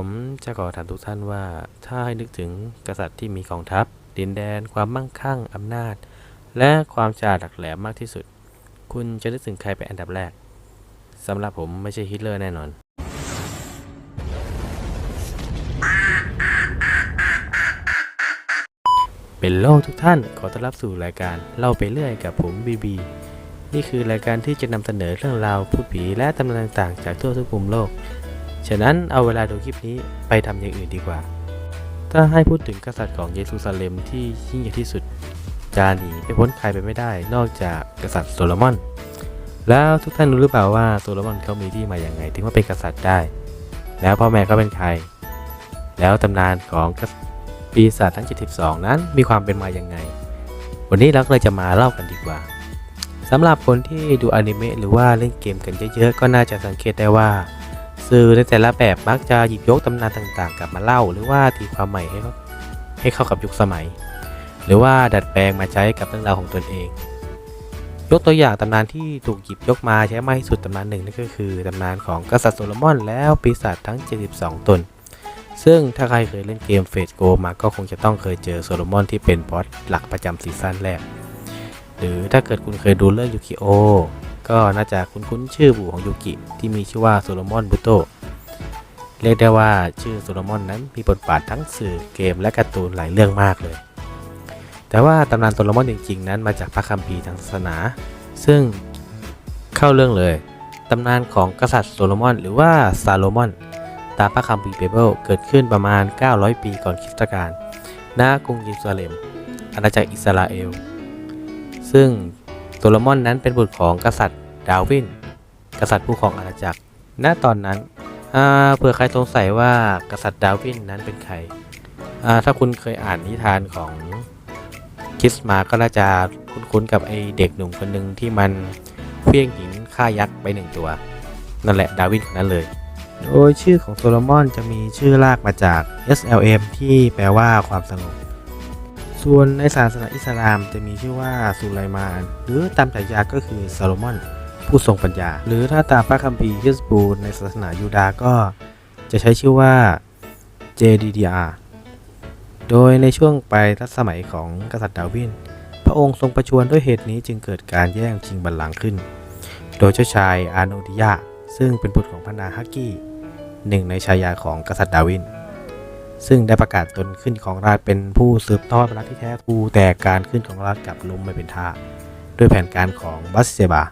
ผมจะขอถามทุกท่านว่า ถ้าให้นึกถึงกษัตริย์ที่มีกองทัพ ดินแดน ความมั่งคั่งอำนาจ และความฉลาดหลักแหลมมากที่สุด คุณจะนึกถึงใครเป็นอันดับแรกสำหรับผมไม่ใช่ฮิตเลอร์แน่นอน เป็นโลกทุกท่านขอต้อนรับสู่รายการเล่าไปเรื่อยกับผมบีบีนี่คือรายการที่จะนำเสนอเรื่องราวพูดผีและตำนานต่างๆจากทั่วทุกมุมโลก ฉะนั้นเอาเวลาดูคลิปนี้ไปทำอย่างอื่นดีกว่า ถ้าให้พูดถึงกษัตริย์ของเยรูซาเล็มที่ยิ่งใหญ่ที่สุด จะหนีไปพ้นใครไปไม่ได้ นอกจากกษัตริย์โซโลมอน แล้วทุกท่านรู้หรือเปล่าว่าโซโลมอนเขามีที่มาอย่างไง ถึงว่าเป็นกษัตริย์ได้ แล้วพ่อแม่เขาเป็นใคร แล้วตำนานของปีศาจทั้ง 72 นั้นมีความเป็นมาอย่างไง วันนี้เราก็เลยจะมาเล่ากันดีกว่าสำหรับคนที่ดูอนิเมะหรือว่าเล่นเกมกันเยอะๆ ก็น่าจะสังเกตได้ว่า สื่อในแต่ละแบบมักจะหยิบยกตำนานต่างๆ กลับมาเล่า หรือว่าตีความใหม่ให้เขาให้เข้ากับยุคสมัย หรือว่าดัดแปลงมาใช้กับเรื่องราวของตนเอง ยกตัวอย่างตำนานที่ถูกหยิบยกมาใช้มากที่สุดตำนานหนึ่งนั่นก็คือตำนานของกษัตริย์โซโลมอนแล้วปีศาจทั้ง 72 ตน ซึ่งถ้าใครเคยเล่นเกมเฟสโกมาก็คงจะต้องเคยเจอโซโลมอนที่เป็นบอสหลักประจำซีซั่นแรก หรือถ้าเกิดคุณเคยดูเรื่องยูกิโอ ก็น่าจะคุ้นๆชื่อปู่ของยูกิที่มีชื่อว่าโซโลมอนบุโตเรียกได้ว่าชื่อโซโลมอนนั้นมีบทบาททั้งสื่อเกมและการ์ตูนหลายเรื่องมากเลย แต่ว่าตำนานโซโลมอนจริงๆ นั้นมาจากพระคัมภีร์ทางศาสนา ซึ่งเข้าเรื่องเลย ตำนานของกษัตริย์โซโลมอน หรือว่าซาโลมอน ตามพระคัมภีร์เบเบิลเกิดขึ้นประมาณ 900 ปีก่อนคริสตกาลณกรุงเยรูซาเล็มอาณาจักรอิสราเอล ซึ่ง ลมอนนั้นเป็นบุตรของกษัตริย์ดาวิน กษัตริย์ผู้ครองอาณาจักร ณ ตอนนั้นเผื่อใครสงสัยว่ากษัตริย์ดาวินนั้นเป็นใคร ถ้าคุณเคยอ่านนิทานของคริสมาก็น่าจะคุ้นๆกับไอเด็กหนุ่มคนหนึ่งที่มันเพี้ยงหินฆ่ายักษ์ไปหนึ่งตัว นั่นแหละดาวินคนนั้นเลย โดยชื่อของโซโลมอนจะมีชื่อลากมาจาก SLM ที่แปลว่าความสงบ ส่วนในศาสนาอิสลามจะมีชื่อว่าสุไลมาน หรือตามฉายาก็คือซาโลมอน ผู้ทรงปัญญา หรือถ้าตามพระคัมภีร์ฮิสบูลในศาสนายูดาห์ก็จะใช้ชื่อว่า JDDR โดยในช่วงปลายรัชสมัยของกษัตริย์ดาวิน พระองค์ทรงประชวรด้วยเหตุนี้จึงเกิดการแย่งชิงบัลลังก์ขึ้น โดยเจ้าชายอาโนดิยาซึ่งเป็นบุตรของพระนาฮักกี้หนึ่งในชายาของกษัตริย์ดาวิน ซึ่งได้ประกาศตนขึ้นของราชเป็นผู้สืบทอดอำนาที่แท้ทรูแต่การขึ้นของราชกลับล้มไม่เป็นท่า ด้วยแผนการของบัสเซบา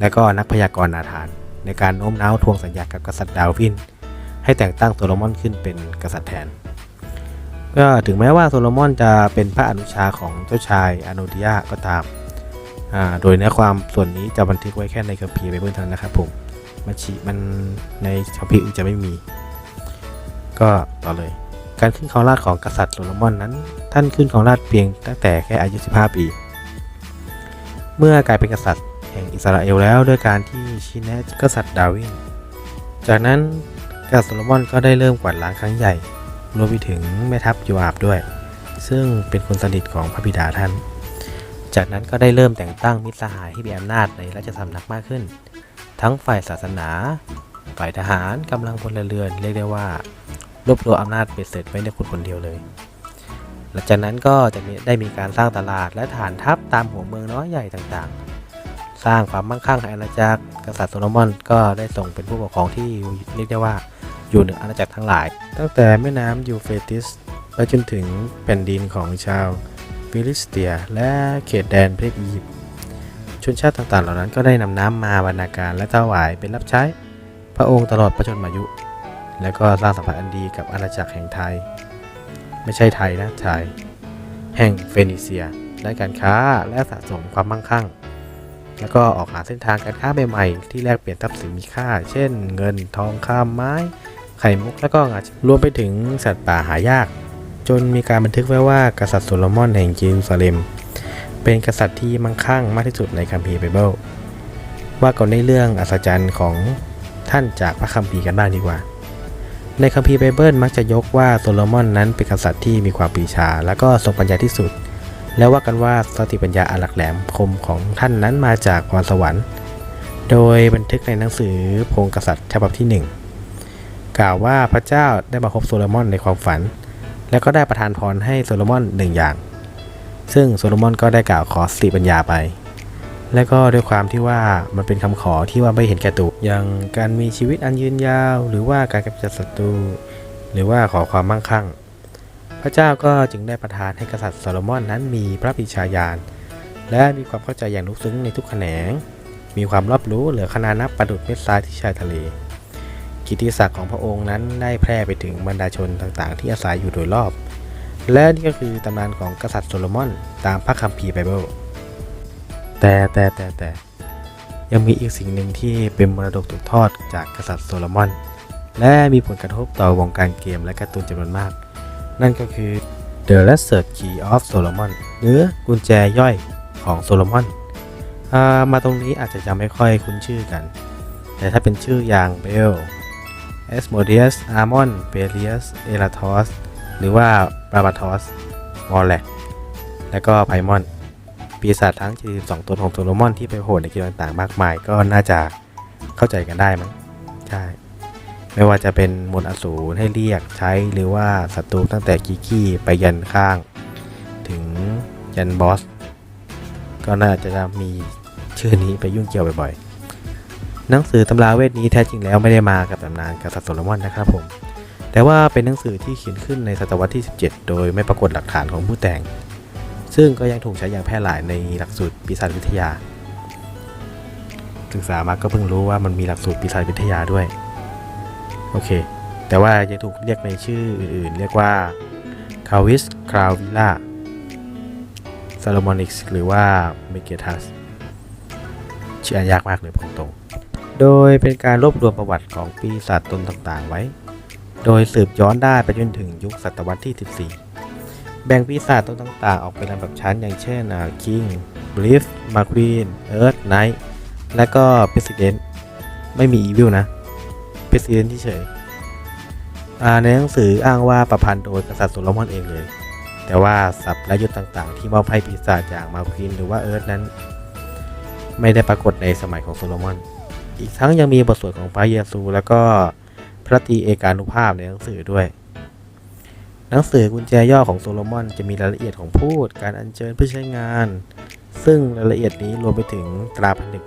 และก็นักพยากรณ์นาธาน ในการโน้มน้าวทวงสัญญากับกษัตริย์ดาวิน ให้แต่งตั้งโซโลมอนขึ้นเป็นกษัตริย์แทน ก็ถึงแม้ว่าโซโลมอนจะเป็นพระอนุชาของเจ้าชายอโนดิยาก็ตามอ่าโดยเนื้อความส่วนนี้จะบันทึกไว้แค่ในคัมภีร์ไบเบิลเท่านั้นนะครับผม มันชีมันในคัมภีร์อื่นจะไม่มี ก็ต่อเลย การขึ้นของราชของกษัตริย์โซโลมอนนั้น ท่านขึ้นของราชเพียงตั้งแต่แค่อายุ 15 ปี เมื่อกลายเป็นกษัตริย์แห่งอิสราเอลแล้วด้วยการที่ชี้แนะกษัตริย์ดาวินจากนั้นกษัตริย์โซโลมอนก็ได้เริ่มกวาดล้างครั้งใหญ่ รวมไปถึงแม่ทัพโยอาบด้วย ซึ่งเป็นคนสนิทของพระบิดาท่าน จากนั้นก็ได้เริ่มแต่งตั้งมิตรสหายที่มีอำนาจในราชสำนักมากขึ้น ทั้งฝ่ายศาสนา ฝ่ายทหารกำลังพลเรือนเรียกได้ว่า รวบรวมอำนาจเบ็ดเสร็จไว้ในคนคนเดียวเลย หลังจากนั้นก็จะมีได้มีการสร้างตลาดและฐานทัพตามหัวเมืองน้อยใหญ่ต่างๆ สร้างความมั่งคั่งให้อาณาจักรกษัตริย์โซโลมอนก็ได้ส่งเป็นผู้ปกครองที่เรียกได้ว่าอยู่เหนืออาณาจักรทั้งหลาย ตั้งแต่แม่น้ำยูเฟรติสไปจนถึงแผ่นดินของชาวฟิลิสเตีย และเขตแดนประเทศอียิปต์ชนชาติต่างๆ เหล่านั้นก็ได้นำน้ำมาบรรณาการและถวายเป็นรับใช้ พระองค์ตลอดพระชนมายุ และก็สร้างสัมพันธ์อันดีกับอาณาจักรแห่งไทย ไม่ใช่ไทยนะไทย แห่งเฟนิเซียด้านการค้าและสะสมความมั่งคั่ง แล้วก็ออกหาเส้นทางการค้าใหม่ๆที่แลกเปลี่ยนทรัพย์สินมีค่า เช่น เงินทองคำไม้ ไข่มุกและก็งารวมไปถึงสัตว์ป่าหายาก จนมีการบันทึกไว้ว่ากษัตริย์โซโลมอนแห่งเยรูซาเล็ม เป็นกษัตริย์ที่มั่งคั่งมากที่สุดในคัมภีร์ไบเบิลว่าก่อนในเรื่องอัศจรรย์ของท่านจากพระคัมภีร์กันบ้างดีกว่า ในคัมภีร์ไบเบิลมักจะยกว่าโซโลมอนนั้นเป็นกษัตริย์ที่มีความปีชา และก็ทรงปัญญาที่สุด และว่ากันว่าสติปัญญาอันหลักแหลมคมของท่านนั้นมาจากพรสวรรค์ โดยบันทึกในหนังสือพงกษัตริย์ฉบับที่ 1 กล่าวว่าพระเจ้าได้มาพบโซโลมอนในความฝัน และก็ได้ประทานพรให้โซโลมอนหนึ่งอย่าง ซึ่งโซโลมอนก็ได้กล่าวขอสติปัญญาไป และก็ด้วยความที่ว่ามันเป็นคำขอที่ว่าไม่เห็นแก่ตัวอย่างการมีชีวิตอันยืนยาว หรือว่าการกำจัดศัตรูหรือว่าขอความมั่งคั่ง พระเจ้าก็จึงได้ประทานให้กษัตริย์โซโลมอนนั้นมีพระปรีชาญาณและมีความเข้าใจอย่างลึกซึ้งในทุกแขนง มีความรอบรู้เหลือขนานับประดุดเม็ดทรายที่ชายทะเล กิตติศักดิ์ของพระองค์นั้นได้แพร่ไปถึงบรรดาชนต่างๆ ที่อาศัยอยู่โดยรอบ และนี่ก็คือตำนานของกษัตริย์โซโลมอนตามพระคัมภีร์ไบเบิล แต่แต่แต่แต่ยังมีอีกสิ่งหนึ่งที่เป็นมรดกตกทอดจากกษัตริย์โซโลมอน และมีผลกระทบต่อวงการเกมและการ์ตูนจำนวนมาก นั่นก็คือ The Lesser Key of Solomon หรือกุญแจย่อยของโซโลมอนอามาตรงนี้อาจจะยังไม่ค่อยคุ้นชื่อกัน แต่ถ้าเป็นชื่ออย่างเบล e s m o d e u s Amon b e l i u s e r a t o s หรือว่า b a b a t o s m o r l e c และก็ไพมอน ปีศาจทั้ง 72ตัวของโซโลมอนที่ไปโผล่ในเกมต่างๆ มากมาย ก็น่าจะเข้าใจกันได้มั้งใช่ ไม่ว่าจะเป็นมนต์อสูรให้เรียกใช้หรือว่าศัตรูตั้งแต่กิกี้ไปยันข้าง ถึงยันบอส ก็น่าจะมีชื่อนี้ไปยุ่งเกี่ยวบ่อยๆ หนังสือตำราเวทนี้แท้จริงแล้วไม่ได้มากับตำนานกษัตริย์โซโลมอนนะครับผม แต่ว่าเป็นหนังสือที่เขียนขึ้นในศตวรรษที่ 17 โดยไม่ปรากฏหลักฐานของผู้แต่ง ซึ่งก็ยังถูกใช้อย่างแพร่หลายในหลักสูตรปีศาจวิทยา ศึกษามาก็เพิ่งรู้ว่ามันมีหลักสูตรปีศาจวิทยาด้วย โอเค แต่ว่ายังถูกเรียกในชื่ออื่นๆ เรียกว่า c a w i s c r a v i l a s a l o m o n i x หรือว่า m e g a t u s ชื่ออ่านยากมากเลยพูดตรง โดยเป็นการรวบรวมประวัติของปีศาจตนต่างๆไว้ โดยสืบย้อนได้ไปจนถึงยุคศตวรรษที่ 14 แบ่งปีศาจตนต่างๆ ออกเป็นลำดับชั้นอย่างเช่นอ่า King Bliss McQueen Earth Knight และก็ President ไม่มี Evil นะ President ที่เฉยในหนังสืออ้างว่าประพันธ์โดยกษัตริย์โซโลมอนเองเลย แต่ว่าศัพท์และยุทธต่างๆ ที่มอบให้ปีศาจอย่างมาควีนหรือว่าเอิร์ธนั้น ไม่ได้ปรากฏในสมัยของโซโลมอนอีกทั้งยังมีบทสวดของพระเยซู แล้วก็พระตีเอกานุภาพในหนังสือด้วย หนังสือกุญแจย่อของโซโลมอนจะมีรายละเอียดของพูด การอัญเชิญเพื่อใช้งาน ซึ่งรายละเอียดนี้รวมไปถึงตราผนึก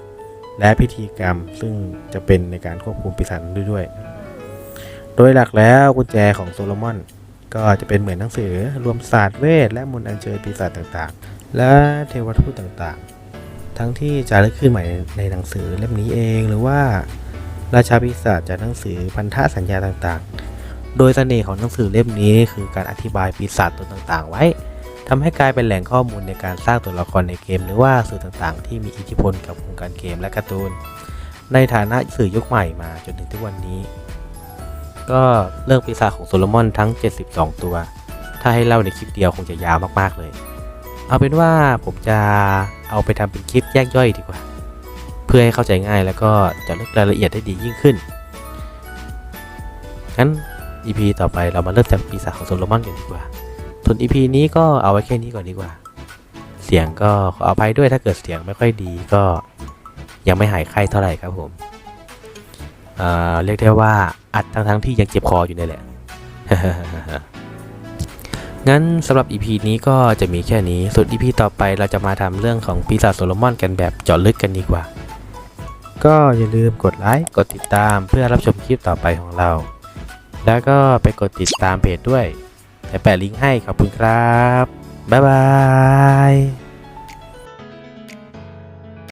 และพิธีกรรมซึ่งจะเป็นในการควบคุมปีศาจด้วย โดยหลักแล้วกุญแจของโซโลมอน ก็จะเป็นเหมือนหนังสือรวมศาสตร์เวท และมนต์อัญเชิญปีศาจต่างๆ และเทวทูตต่างๆ ทั้งที่จะลึกขึ้นใหม่ในหนังสือเล่มนี้เองหรือว่า ราชาปีศาจจากหนังสือพันธสัญญาต่างๆ โดยเสน่ห์ของหนังสือเล่มนี้คือการอธิบายปีศาจตนต่างๆ ไว้ทำให้กลายเป็นแหล่งข้อมูลในการสร้างตัวละครในเกม หรือว่าสื่อต่างๆ ที่มีอิทธิพลกับวงการเกมและการ์ตูน ในฐานะสื่อยุคใหม่มาจนถึงทุกวันนี้ ก็เรื่องปีศาจของโซโลมอนทั้ง 72 ตัว ถ้าให้เล่าในคลิปเดียวคงจะยาวมากๆเลย เอาเป็นว่าผมจะเอาไปทำเป็นคลิปแยกย่อยดีกว่า เพื่อให้เข้าใจง่ายแล้วก็จะลึกรายละเอียดได้ดียิ่งขึ้นงั้น EP ต่อไปเรามาเริ่มจากปีศาจของโซโลมอนกันดีกว่าส่วน EP นี้ก็เอาไว้แค่นี้ก่อนดีกว่า เสียงก็ขออภัยด้วยถ้าเกิดเสียงไม่ค่อยดีก็ยังไม่หายไข้เท่าไหร่ครับผมเอ่อเรียกได้ว่าอัดทั้งทั้งๆที่ยังเจ็บคออยู่นี่แหละ งั้นสำหรับ EP นี้ก็จะมีแค่นี้ ส่วน EP ต่อไปเราจะมาทำเรื่องของปีศาจโซโลมอนกันแบบเจาะลึกกันดีกว่า ก็อย่าลืมกดไลค์ กดติดตามเพื่อรับชมคลิปต่อไปของเรา แล้วก็ไปกดติดตามเพจด้วย แต่แปะลิงก์ให้ขอบคุณครับ บ๊ายบาย